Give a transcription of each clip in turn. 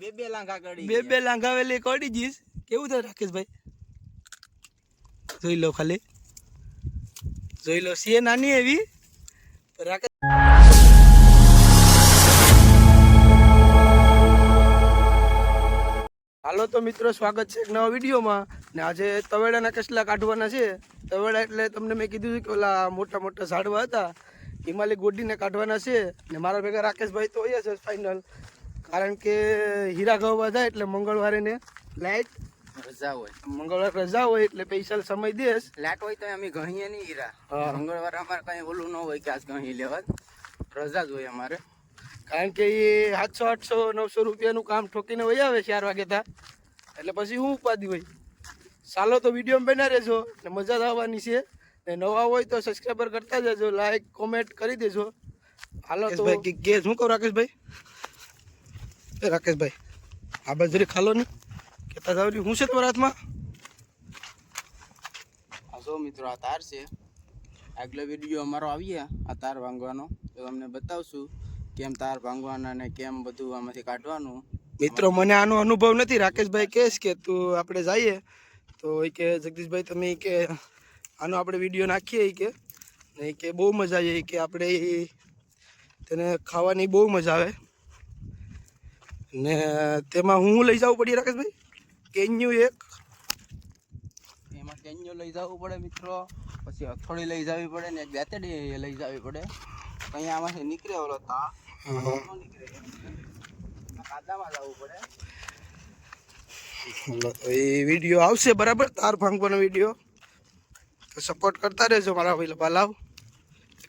બે બે લાંઘા કડી બે બે લાંઘાવેલી કડી જીસ. કેવું થાય રાકેશભાઈ? જોઈ લો ખાલી. જોઈ લો સીએ નાની એવી. રાકેશ હાલો તો મિત્રો સ્વાગત છે એક નવા વિડીયોમાં. ને આજે તવેડાના કસલા કાઢવાના છે. તવેડા એટલે તમને મેં કીધું કે ઓલા મોટા મોટા ઝાડવા હતા. હિમાલય ગોડીને કાઢવાના છે. ને મારા ભેગા રાકેશભાઈ તો અહીંયા છે ફાઇનલ કારણ કે હીરા ગવા જાય એટલે મંગળવારે ને લાઈટ રજા હોય. મંગળવાર રજા હોય એટલે પૈસા સમય દેશ. લાઇટ હોય તો અમે ગણીએ નહીં હીરા. મંગળવારે અમારે કઈ ઓલું ન હોય કે આજ ગણી લેવા. રજા જ હોય અમારે. કારણ કે એ સાતસો આઠસો નવસો રૂપિયાનું કામ ઠોકીને વહી આવે ચાર વાગે તા એટલે પછી હું ઉપાધિ હોય. ચાલો તો વીડિયો બના રહેજો ને મજા જ આવવાની છે. ને નવા હોય તો સબસ્ક્રાઈબર કરતા જજો લાઈક કોમેન્ટ કરી દેજો. હાલો તો કે શું કહું રાકેશભાઈ? એ રાકેશભાઈ આ બાજરી ખાલો ને? કેતા જાવ શું છે તમારા હાથમાં? જો મિત્રો આ તાર છે. આગલો વીડિયો અમારો આવીએ આ તાર ભાંગવાનો. તો તમને બતાવશું કેમ તાર ભાંગવાના ને કેમ બધું આમાંથી કાઢવાનું. મિત્રો મને આનો અનુભવ નથી. રાકેશભાઈ કહેશ કે તું આપણે જઈએ. તો એ કે જગદીશભાઈ તમે કે આનો આપણે વીડિયો નાખીએ એ કે. ને કે બહુ મજા આવી. કે આપણે તેને ખાવાની બહુ મજા આવે. ને તેમાં હું લઈ જવું પડી રાકેશભાઈ? કેન્યુ એક. એમાં કેન્યુ લઈ જવું પડે મિત્રો. પછી હથોડી લઈ જવી પડે ને બેતડી લઈ જવી પડે. કંઈ આમાંથી નીકળે ઓલો તા. નીકળે? કાદામાં જવું પડે. એ વીડિયો આવશે બરાબર તાર ભાંગવાનો વીડિયો. તો સપોર્ટ કરતા રહેજો મારા ભાઈ ભલાવ.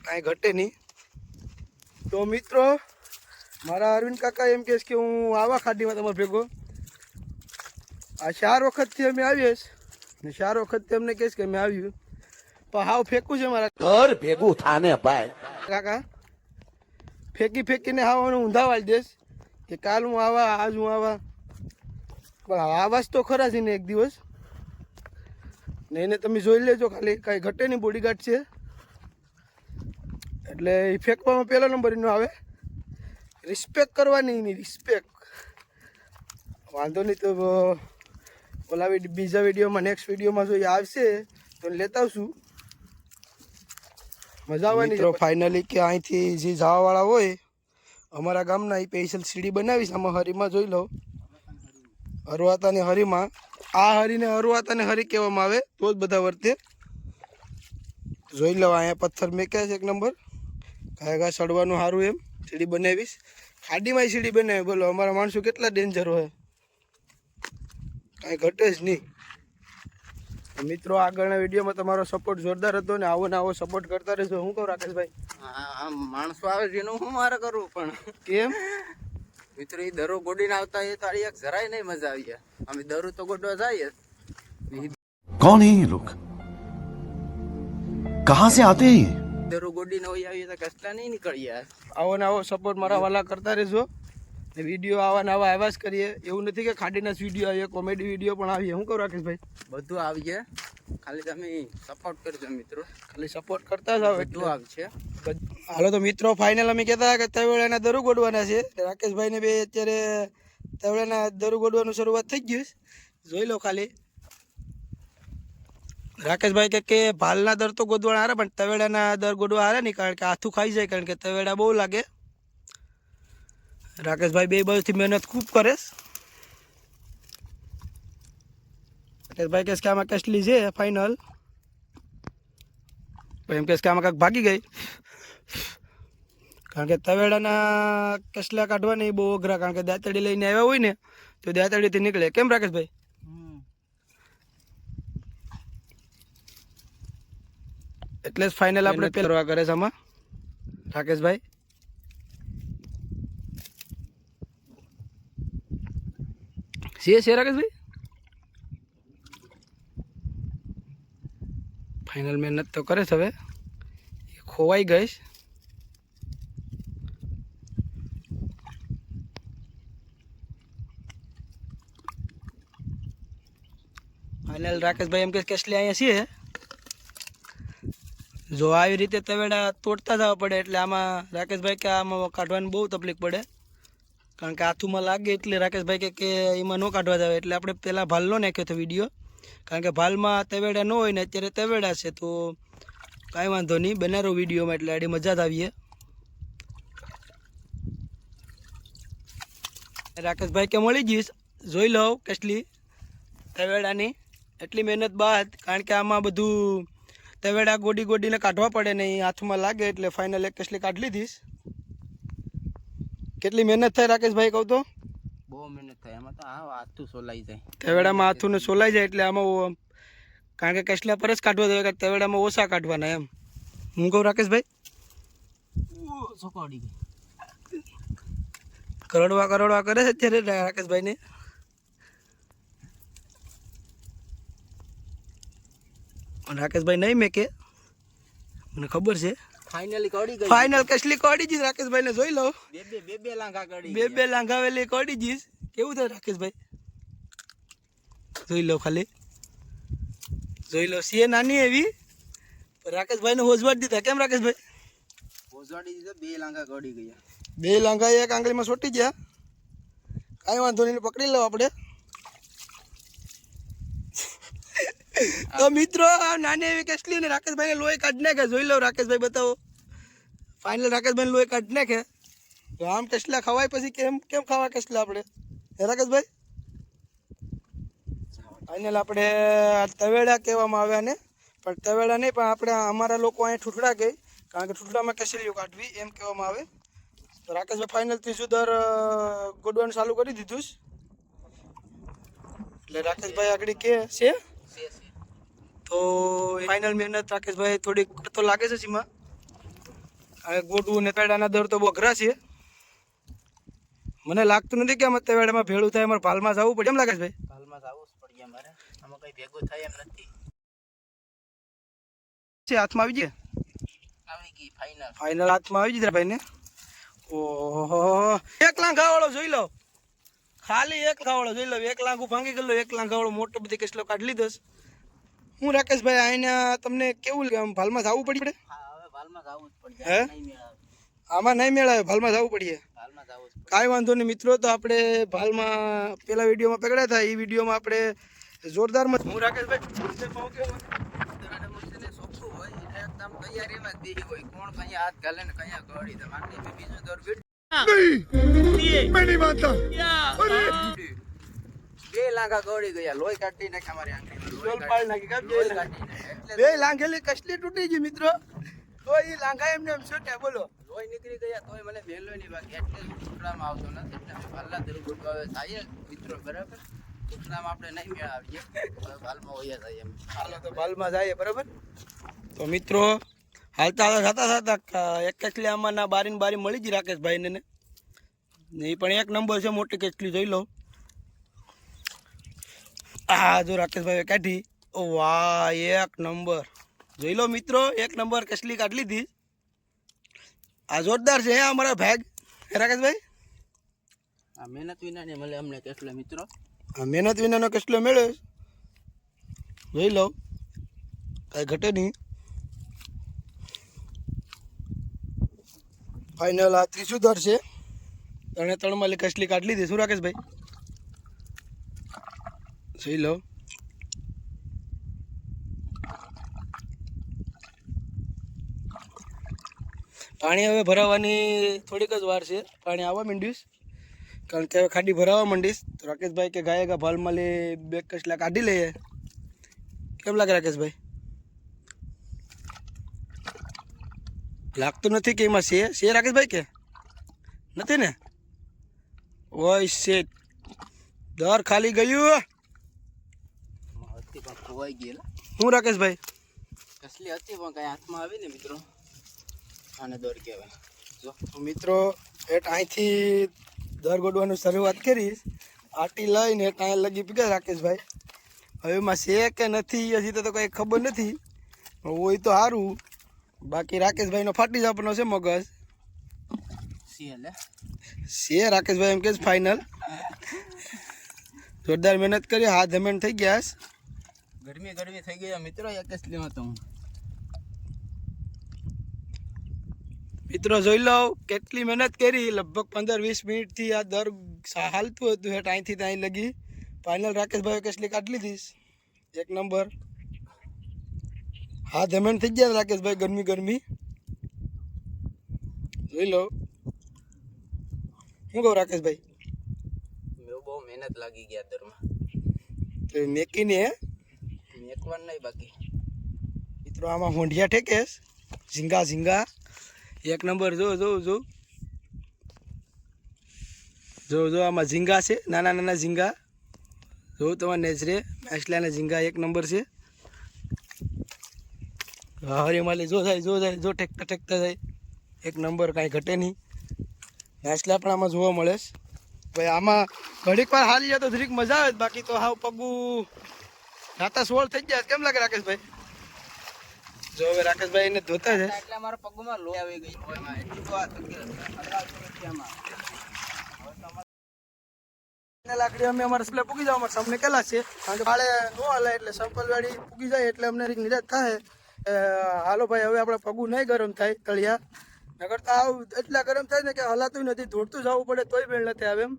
કાંઈ ઘટે નહીં. તો મિત્રો મારા અરવિંદ કાકા એમ કહેશ કે હું આવા ખાડીમાં તમારે ભેગો. આ ચાર વખતથી અમે આવીએ ને ચાર વખતથી અમને કહેશ કે અમે આવ્યું પણ હાવ ફેંકું છે મારા. ઘર ભેગું થાને ભાઈ. કાકા ફેંકી ફેંકીને હાવ મને ઊંધા વાળી દેશ કે કાલ હું આવા આજ હું આવા. પણ આવાજ તો ખરા છે ને એક દિવસ. ને એને તમે જોઈ લેજો ખાલી કાંઈ ઘટે નહીં બોડીગાર્ડ છે. એટલે એ ફેંકવામાં પહેલો નંબર એનો આવે. રિસ્પેક્ટ કરવાની એની રિસ્પેક્ટ વાંધો નહીં તો ઓલા બીજા વિડીયોમાં નેક્સ્ટ વિડીયોમાં જો એ આવશે તો લેતા આવશું. મજા આવવાની તો ફાઇનલી કે અહીંથી જે જવાવાળા હોય અમારા ગામના એ સ્પેશિયલ સીડી બનાવીશ આમાં હરીમાં જોઈ લો. હરવાતાની હરીમાં. આ હરીને હરવાતાને હરી કહેવામાં આવે તો જ બધા વર્તે. જોઈ લો અહીંયા પથ્થર મેક્યા છે એક નંબર. કાંઈ કાંઈ સડવાનું સારું એમ. સીડી બનાવીશ ખાડીમાં સીડી બનાવી બોલો અમારા માણસો કેટલા ડેન્જર હોય કાંઈ ઘટે જ નહીં મિત્રો આગળના વિડીયોમાં તમારો સપોર્ટ જોરદાર હતો ને આવો ને આવો સપોર્ટ કરતા રહેજો હું કહું રાકેશભાઈ આ આ માણસો આવે છે એનું હું મારે કરવું પણ કેમ મિત્રો એ દરો ગોડીને આવતા એ તારી એક જરાય નહીં મજા આવી જાય. અમે દરો તો ગોડવા જઈએ જ. कौन है ये लोग कहां से आते हैं ये દરો ગોડીને હોય આવીએ તો કસલા નહીં નીકળી યાર આવો ને આવો સપોર્ટ મારા વાલા કરતા રહેજો. ને વીડિયો આવા ને આવા આવ્યા જ કરીએ. એવું નથી કે ખાડીના જ વીડિયો આવીએ કોમેડી વીડિયો પણ આવીએ. હું કહું રાકેશભાઈ? બધું આવીએ ખાલી તમે સપોર્ટ કરજો મિત્રો. ખાલી સપોર્ટ કરતા જાઓ આવે છે હાલો તો મિત્રો ફાઇનલ અમે કહેતા કે તવેડાના દરુ ગોડવાના છે. રાકેશભાઈને બે અત્યારે તવેડાના દરુ ગોડવાનું શરૂઆત થઈ ગયું જોઈ લો ખાલી. રાકેશભાઈ કે કે ભાલના દર તો ગોદવાળા હારે, પણ તવેડાના દર ગોદવા હારે નહીં, કારણ કે આથું ખાઈ જાય, કારણ કે તવેડા બહુ લાગે. રાકેશભાઈ બે બાજુથી મહેનત ખૂબ કરે રાકેશભાઈ કહેશે કે આમાં કેટલી છે ફાઇનલ એમ કહેશે કે આમાં કાંઈક ભાગી ગઈ. કારણ કે તવેડાના કસલા કાઢવાની બહુ અઘરા, કારણ કે દાંતડી લઈને આવ્યા હોય ને, તો દાંતડીથી નીકળે. કેમ રાકેશભાઈ? એટલે જ ફાઇનલ આપણે મહેનત કરવા કરે છે આમાં. રાકેશભાઈ? છે છે રાકેશભાઈ? ફાઇનલ મહેનત તો કરે છે હવે. એ ખોવાઈ ગઈશ ફાઇનલ રાકેશભાઈ એમ કે કેસલી અહીંયા છીએ જો આવી રીતે તવેડા તોડતા જવા પડે એટલે આમાં રાકેશભાઈ કે આમાં કાઢવાની બહુ તકલીફ પડે. કારણ કે હાથુમાં લાગે એટલે રાકેશભાઈ કે કે એમાં ન કાઢવા જાવે એટલે આપણે પહેલાં ભાલનો નાખ્યો હતો વીડિયો કારણ કે ભાલમાં તવેડા ન હોય ને અત્યારે તવેડા છે તો કાંઈ વાંધો નહીં. બનારો વિડીયોમાં એટલે આડી મજા જ આવીએ. રાકેશભાઈ કે મળી જઈશ જોઈ લઉં કેટલી તવેડાની. એટલી મહેનત બાદ. કારણ કે આમાં બધું તવેડા ગોડી ગોડીને કાઢવા પડે નહીં હાથમાં લાગે એટલે ફાઇનલ એક કેટલી કાઢી લીધીશ. કેટલી મહેનત થાય રાકેશભાઈ કહું તો? બહુ મહેનત થાય. એમાં તો હા હાથું સોલાઈ જાય. તવેડામાં હાથું સોલાઈ જાય એટલે આમાં કારણ કે કસલા પર જ કાઢવા દેવા કે તવેડામાં ઓછા કાઢવાના એમ. હું કહું રાકેશભાઈ? કરોડવા કરોડવા કરે છે અત્યારે રાકેશભાઈને? રાકેશભાઈ નહીં મેં કે મને ખબર છે. ફાઇનલી કડી ગઈ. ફાઇનલ કસલી કોડી જઈશ રાકેશભાઈને જોઈ લો. બે બે બે બે લાંઘા કડી બે બે લાંઘાવેલી કોડી જીસ કેવું થાય રાકેશભાઈ? જોઈ લો ખાલી. જોઈ લો સીએ નાની એવી. રાકેશભાઈને હોજવાડ દીધા. કેમ રાકેશભાઈ? પોઝવાડી દીધા બે લાંઘા કડી ગયા. બે લાંઘા એક આંગળીમાં છોટી ગયા. કાંઈ વાંધો નહીં પકડી લો આપણે. તો મિત્રો, આ નાની એવી કેસલી ને રાકેશભાઈને લોહી કાઢ નાખે. જોઈ લો રાકેશભાઈ, બતાવો. ફાઇનલ રાકેશભાઈ લોહી કાઢ નાખે. તો આમ કેસલા ખવાય પછી કેમ કેમ ખાવા કેસલા આપણે? હે રાકેશભાઈ? ફાઇનલ આપણે તવેડા કહેવામાં આવ્યા ને. પણ તવેડા નહીં, પણ આપણે અમારા લોકો અહીંયા ઠૂઠડા કહે કારણ કે ઠૂઠડામાં કેસલીઓ કાઢવી એમ કહેવામાં આવે. તો રાકેશભાઈ ફાઇનલ ત્રીજું દર ગોડવાનું ચાલુ કરી દીધું છે. એટલે રાકેશભાઈ આગળ કે છે? તો ફાઇનલ મહેનત રાકેશભાઈ થોડીક તો લાગે છે સીમા. હવે ગોડવું ને પેડાના દર તો બહુ અઘરા છે. મને લાગતું નથી કે આમાં તેવાડામાં ભેળું થાય અમારે ભાલમાં જવું પડે. એમ લાગે છે ભાઈ? પાલમાં જવું પડે અમારે. આમાં કઈ ભેગું થાય એમ નથી. છે હાથમાં આવી જાય આવી ગઈ ફાઇનલ ફાઇનલ હાથમાં આવી જાય ભાઈને. ઓહો એક લાખ વાળો જોઈ લો. ખાલી એક લાંઘાવાળો જોઈ લો. એક લાખ ભાંગી ગયેલો એક લાંઘાવાળો મોટો બધી કેસલો કાઢી લીધો છે. હું રાકેશભાઈ આઈને તમને કેવું લાગે? ભાલમાં જવું પડી? પડે હા હવે હાલમાં આવું જ પડી. હે? જાય નહીં મેળાવે આમાં નહીં મેળાવે ભાલમાં જવું પડીએ. કાંઈ વાંધો નહીં મિત્રો તો આપણે ભાલમાં પેલા વિડીયોમાં પકડ્યા હતા. એ વિડીયોમાં આપણે જોરદાર મત- હું. રાકેશભાઈ બે લાંઘા ગળી ગયા લોહી કાઢી નાખ્યા મારી આંગળીમાં બે લાંઘેલી કસલી તૂટી ગઈ મિત્રો. તો એ લાંઘા એમને એમ છૂટ્યા બોલો? લોહી નીકળી ગયા તોય મને વહેલો નહીં બાકી. એટલે ટુકડામાં આવતો નથી. એટલે ભાલના દિલ ગુડવાવે થાય મિત્રો બરાબર? ટુકડામાં આપણે નહીં મેળાવીએ. ભાલમાં હોઈએ થાય એમ હાલો તો ભાલમાં જઈએ બરાબર? તો મિત્રો હાલતા હાલતા થતા થતા એક કચલી આમાં ના બારી ને બારી મળી જ રાકેશભાઈને ને. એ પણ એક નંબર છે મોટી કચલી જોઈ લો. આ જો રાકેશભાઈ કાઢી. વાહ એક નંબર. જોઈ લો મિત્રો એક નંબર કેસલી કાઢી લીધી. આ જોરદાર છે હે અમારા ભાગ રાકેશભાઈ? આ મહેનત વિના ને મળે અમને કેટલો મિત્રો. આ મહેનત વિનાનો કેટલો મેળ્યો જોઈ લો. કાંઈ ઘટે નહીં. ફાઇનલ આ ત્રીસું દર છે. ત્રણે ત્રણમાં લી કસલી કાઢી લીધી. શું રાકેશભાઈ? જોઈ લો પાણી હવે ભરાવાની થોડીક જ વાર છે. પાણી આવવા માંડ્યું કારણ કે હવે ખાડી ભરાવા માંડીશ. તો રાકેશભાઈ કે ગાય ગા ભાલ લે બે કસલા કાઢી લઈએ. કેમ લાગે રાકેશભાઈ? લાગતું નથી કે એમાં છે? છે રાકેશભાઈ કે? નથી ને? ઓય, શેટ. દર ખાલી ગયું પણ ખોવાઈ ગયેલા. હું રાકેશભાઈ? કસલી હતી પણ કઈ હાથમાં આવી ને મિત્રો. આને દોર કહેવાય. જો. મિત્રો એટ અહીંથી દર ગોડવાનું શરૂઆત કરીશ. આટી લઈને અહીં લગી પીગા રાકેશભાઈ. હવે એમાં છે કે નથી હજી તો કંઈ ખબર નથી. પણ હોય તો સારું બાકી રાકેશભાઈનો ફાટી જવાનો છે મગજ. સી છે રાકેશભાઈ એમ કે ફાઇનલ જોરદાર મહેનત કરી હાથ ધમેન થઈ ગયા છે. ગરમી ગરમી થઈ ગઈ મિત્રો એક કસલીમાં તો હું. મિત્રો જોઈ લો કેટલી મહેનત કરી. લગભગ પંદર વીસ મિનિટથી આ દર સા- હાલતું હતું હેઠ. અહીંથી ત્યાં લગી. ફાઇનલ રાકેશભાઈ કેટલી કાઢી લીધીશ એક નંબર. હા ધમેણ થઈ ગયા રાકેશભાઈ ગરમી ગરમી. જોઈ લો. શું કહું રાકેશભાઈ? મેં બહુ મહેનત લાગી ગયા દરમાં. તો મેકીને હે? મેકવાનું નહીં બાકી. મિત્રો, આમાં હોંઢિયા ઠેકેસ ઝીંગા ઝીંગા. એક નંબર, જો જો જો. જો જો, આમાં ઝીંગા છે. નાના નાના ઝીંગા. જો, તમારે નેચરે મેસલાના ઝીંગા એક નંબર છે. હરે માલી, જો જાય જો જાય જો ઠેકતા ઠેકતા જાય. એક નંબર કાંઈ ઘટે નહીં. મેસલા પણ આમાં જોવા મળે છે. ભાઈ, આમાં ઘડીક વાર હાલી જાય તો ઘડીક મજા આવે. બાકી તો હાવ પગું રાતા સોળ થઈ ગયા કેમ લાગે રાકેશભાઈ? જો હવે રાકેશભાઈ એને ધોતા છે. એટલે મારા પગમાં લો આવી ગઈ. લાકડી અમે અમારા સપ્લે પૂગી જાવ અમારે સામે કેલા છે. કારણ કે બાળે નો હાલે એટલે સંપલવાડી પૂગી જાય એટલે અમને રીક નિરાશ થાય. હાલો ભાઈ હવે આપણે પગું નહીં ગરમ થાય તળિયા નકર તો આવ એટલા ગરમ થાય ને કે હલાતું નથી ધોડતું જવું પડે તોય બેન નથી આવે એમ.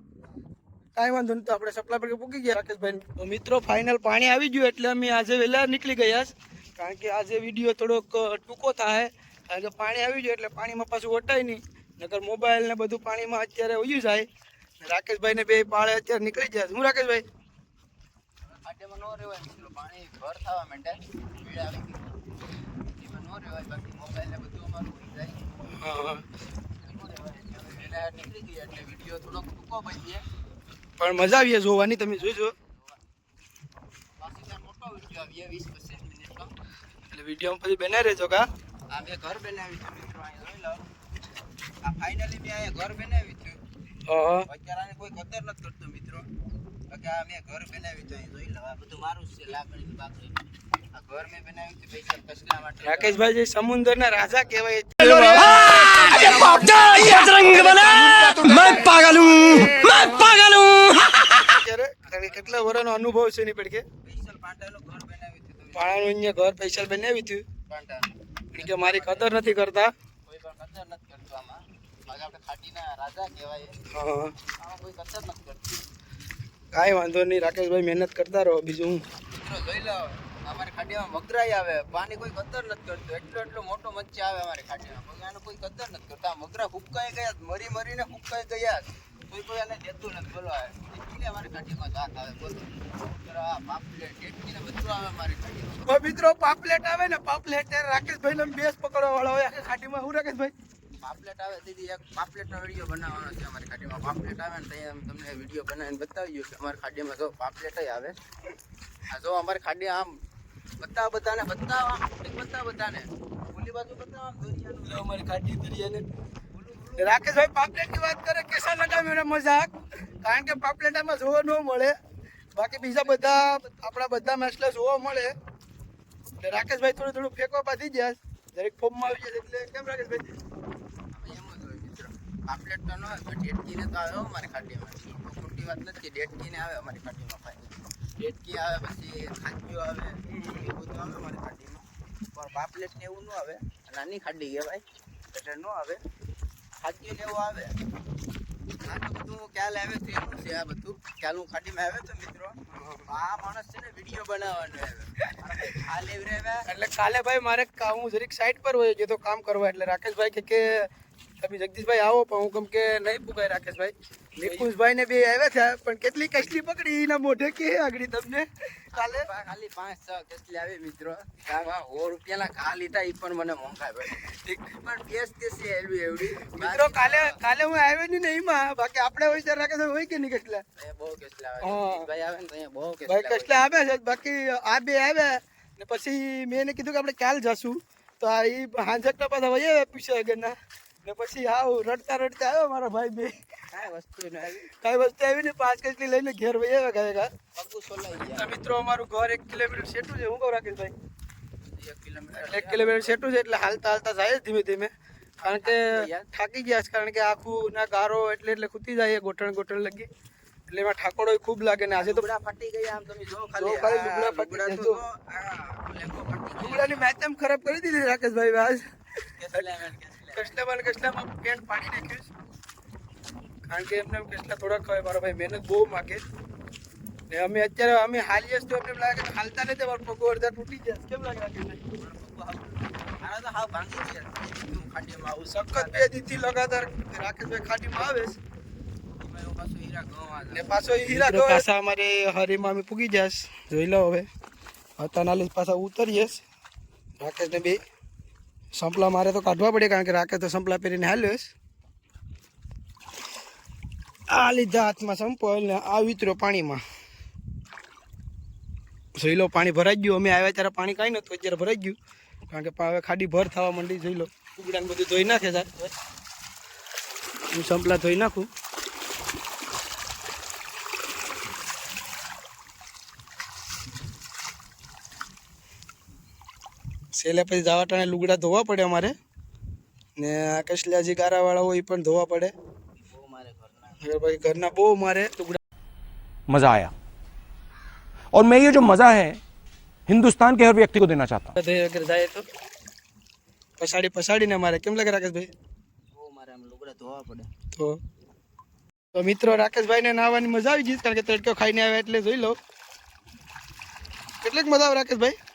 કાંઈ વાંધો નહીં તો આપણે સપ્લાય પર પૂકી ગયા રાકેશભાઈ. મિત્રો ફાઇનલ પાણી આવી ગયું એટલે અમે આજે વહેલા નીકળી ગયા કારણ કે આજે વીડિયો થોડોક ટૂંકો થાય કારણ કે પાણી આવી ગયું એટલે પાણીમાં પાછું ઓટાય નહીં. નકર મોબાઈલ ને બધું પાણીમાં અત્યારે ઉયું જાય. રાકેશભાઈ ને બે પાળે અત્યારે નીકળી જાય હું રાકેશભાઈ? પાણી ભર થવા માંડે. બાકી મોબાઈલ ને બધું અમારું જાય. નીકળી ગયા એટલે વીડિયો થોડોક ટૂંકો બનીએ. પણ મજા આવીએ જોવાની, તમે જોઈજો. વીડિયો એટલે વિડીયોમાં પછી બને રહેજો કા? આ ઘર મિત્રો અહીંયા જોઈ લો આ ફાઇનલી મેં અહીંયા ઘર બનાવ્યું છે. અત્યારે આને કોઈ કદર નથી કરતો મિત્રો બાકી આ ઘર બનાવ્યું છે જોઈ લો આ બધું મારું છે લાકડી બાકડી આ ઘર મેં બનાવ્યું છે પૈસા કસલા માટે રાકેશભાઈ સમુદ્રના રાજા કહેવાય કેટલા વર્ષનો અનુભવ છે એની પડકે પાણાનું અહીંયા ઘર પૈસા બનાવી કારણ કે મારી કદર નથી કરતા. કોઈ પણ કદર નથી કરતો આમાં. આપણે ખાટીના રાજા કહેવાય. હા. કોઈ કદર નથી કરતી. કાંઈ વાંધો નહીં રાકેશભાઈ મહેનત કરતા રહો બીજું હું. જોઈ લો અમારી ખાડીમાં મગરાઈ આવે. પાણી કોઈ કદર નથી કરતું. એટલો એટલો મોટો મચ્છી આવે અમારી ખાડીમાં. પણ આને કોઈ કદર નથી કરતા. મગરા ફૂંકાઈ ગયા મરી મરીને ફૂંકાઈ ગયા. કોઈ કોઈ આને દેતું નથી બોલો કેટલી અમારી ખાડીમાં જાત આવે બોલો. બધું મિત્રો પાપલેટ આવે ને પાપલેટ રાકેશભાઈ ને બેસ પકડવા વાળો હોય આખી ખાટીમાં હું રાકેશભાઈ? પાપલેટ આવે દીદી એક પાપલેટનો વીડિયો બનાવવાનો છે અમારી ખાટીમાં પાપલેટ આવે ને ત્યાં તમને વીડિયો બનાવીને બતાવ્યું કે અમારી ખાડીમાં જો પાપલેટ આવે. આ જો અમારી ખાડી આમ બતાવ બધાને બતાવ આમ બતાવ બધાને ઓલી બાજુ બતાવ આમ દરિયાનું અમારી ખાટી દરિયાને રાકેશભાઈ પાપલેટની વાત કરે, કેસા લગાવ્યો એને મજાક? કારણ કે પાપલેટામાં જોવા ન મળે. બાકી બીજા બધા, આપણા બધા મેસલા જોવા મળે. એટલે રાકેશભાઈ થોડું થોડું ફેંકવા પાથી ગયા દરેક ફોર્મમાં આવી જાય એટલે કેમ રાકેશભાઈ? પાપલેટ તો ન હોય, પણ ડેટકીને તો આવે અમારી ખાડીમાં ખોટી વાત નથી ડેટકીને આવે અમારી ખાડીમાં ફાઈ ડેટકી આવે, પછી ખાંચીઓ આવે, એ બધું આવે અમારી ખાડીમાં પણ પાપલેટ ને એવું ન આવે. નાની ખાડી કહેવાય, એટલે ન આવે. ખાંચીઓ લેવો આવે? આ તો બધું ખ્યાલ આવે તો એવું છે આ બધું. ખ્યાલ હું ખાડીમાં આવે તો મિત્રો? આ માણસ છે ને વીડિયો બનાવવાનો આવે. એવી રહેવા એટલે કાલે ભાઈ મારે હું જરીક સાઈડ પર હોય તો કામ કરવા, એટલે રાકેશભાઈ કે તમે જગદીશભાઈ આવો પણ હું કેમ કે નહીં પુગાય રાકેશભાઈ નિકુંજભાઈ ને બે આવ્યા છે પણ કેટલી કસલી પકડી એના મોઢે કે આગળ તમને? કાલે? ખાલી પાંચ છ કસલી આવી મિત્રો. સો રૂપિયા ના ઘા લીધા એ પણ મને મોંઘા પડે પણ કેસ કેસલી એવી એવડી. મિત્રો કાલે કાલે હું આવ્યો નહીં ને એમાં. બાકી આપણે હોય ત્યારે રાકેશભાઈ હોય કે નહીં કેટલા બહુ કસલા આવે આવે ને અહીંયા બહુ ભાઈ કસલા આવે છે. બાકી આ બે આવ્યા ને પછી મેં એને કીધું કે આપણે કાલ જશું. તો આ ઈ હાંજકના પાછા આવ્યા પીછે આગળના. ને પછી આવ રડતા રડતા આવ્યો મારા ભાઈ બે. કાંઈ વસ્તુ ન આવી. કાંઈ વસ્તુ આવી ને પાંચ કસલી લઈને ઘેર વહી આવ્યા ગયા ગયા પગું સોલાઈ તો ગયા મિત્રો અમારું ઘર એક કિલોમીટર સેટું છે. હું કહું રાકેશભાઈ? એક કિલોમીટર. એક કિલોમીટર સેટું છે એટલે હાલતા હાલતા જાય જ ધીમે ધીમે. કારણ કે થાકી ગયા? છે કારણ કે આખું ના ગારો એટલે એટલે ખૂતી જાય ગોઠણ ગોઠણ લગી. એટલે એમાં ઠાકોડો ખૂબ લાગે ને આજે તો લુગડા ફાટી ગયા આમ તમે જો જો ખાલી ખાલી આ લુગડા ફાટી લુગડા ગયા, તો જો. જો, આ લેંગો ફાટી ગયો. લુગડાની મેચ એમ ખરાબ કરી દીધી રાકેશભાઈ આજ. કેસલા આવે ને કેસલા કસલામાં ને કસલામાં પેન્ટ પાડી નાખ્યું છે. કારણ કે એમને એમ કસલા થોડાક હોય મારો ભાઈ મહેનત બહુ માગે ને અમે અત્યારે અમે હાલીએ છીએ તો અમને એમ લાગે કે હાલતા નથી મારો પગો અડધા તૂટી જાય કેમ લાગે રાકેશભાઈ આના તો હાવ ભાંગી ગયા હું ખાડીમાં આવું સખત બે દીથી લગાતાર રાકેશભાઈ ખાડીમાં આવે છે એમાં એવું પાછું હીરા ગવા ને પાછો ઈ હીરા તો પાછા અમારે હરીમાં અમે પૂગી જાસ જોઈ લો હવે હતાનાલી પાછા ઉતરીએ છે. રાકેશને બે સંપલા મારે તો કાઢવા પડે કારણ કે રાકેશ તો સંપલા પહેરીને હાલ્યો આ લીધા હાથમાં સંપલ ને આ વિતર્યો પાણીમાં. જોઈ લો, પાણી ભરાઈ ગયું. અમે આવ્યા ત્યારે પાણી કાંઈ નહોતું, અત્યારે ભરાઈ ગયું. કારણ કે હવે ખાડી ભર થવા માંડી, જોઈ લો. ઉગડાને બધું ધોઈ નાખે સાહેબ હું સંપલા ધોઈ નાખું. છેલ્લે પછી જવા ટાણે લુગડા ધોવા પડે અમારે ને આ કસલા જે ગારાવાળા હોય એ પણ ધોવા પડે બહુ મારે ઘરના હવે પછી ઘરના બહુ મારે લુગડા मजा आया और मैं ये जो मजा है हिंदुस्तान के हर व्यक्ति को देना चाहता हूँ ધોઈ વગેરે જાય તો પછાડી પછાડીને મારે કેમ લાગે રાકેશભાઈ બહુ મારે આમ લુગડા ધોવા પડે તો તો મિત્રો રાકેશભાઈને નાહવાની મજા આવી ગઈ કારણ કે તડકો ખાઈને આવ્યા એટલે જોઈ લો કેટલીક મજા આવે રાકેશભાઈ બહુ મજા આવે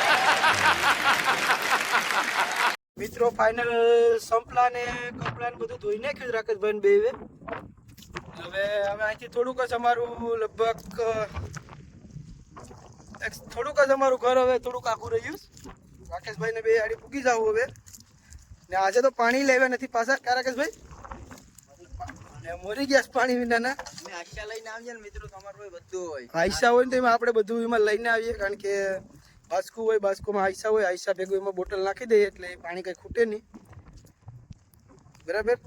મિત્રો ફાઇનલ સંપલા ને કપડા ને બધું ધોઈ નાખ્યું રાકેશભાઈ ને બે હવે હવે અહીંથી થોડુંક જ અમારું લગભગ થોડુંક જ અમારું ઘર હવે થોડુંક આખું રહ્યું. રાકેશભાઈ ને બે આડી પૂગી જાવ હવે. ને આજે તો પાણી લેવા નથી પાછા. ક્યાં રાકેશભાઈ? ને મરી ગયા પાણી વિનાના. મેં આખ્યા લઈને આવીએ ને મિત્રો તમારું બધું હોય. આયસા હોય ને તો એમાં આપણે બધું એમાં લઈને આવીએ કારણ કે બાસ્કુ હોય બાસ્કુમાં આઈસા હોય આઈસા ભેગું એમાં બોટલ નાખી દઈએ એટલે પાણી કંઈ ખૂટે નહીં. બરાબર?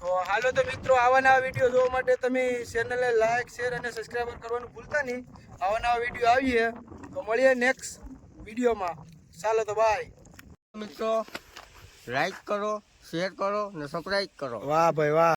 તો હાલો તો મિત્રો આવા નવા વીડિયો જોવા માટે તમે ચેનલને લાઈક શેર અને સબસ્ક્રાઈબર કરવાનું ભૂલતા નહીં. આવા નવા વીડિયો આવીએ તો મળીએ નેક્સ્ટ વિડીયોમાં. ચાલો તો બાય. મિત્રો લાઈક કરો શેર કરો ને સબસ્ક્રાઈબ કરો. વાહ ભાઈ વાહ.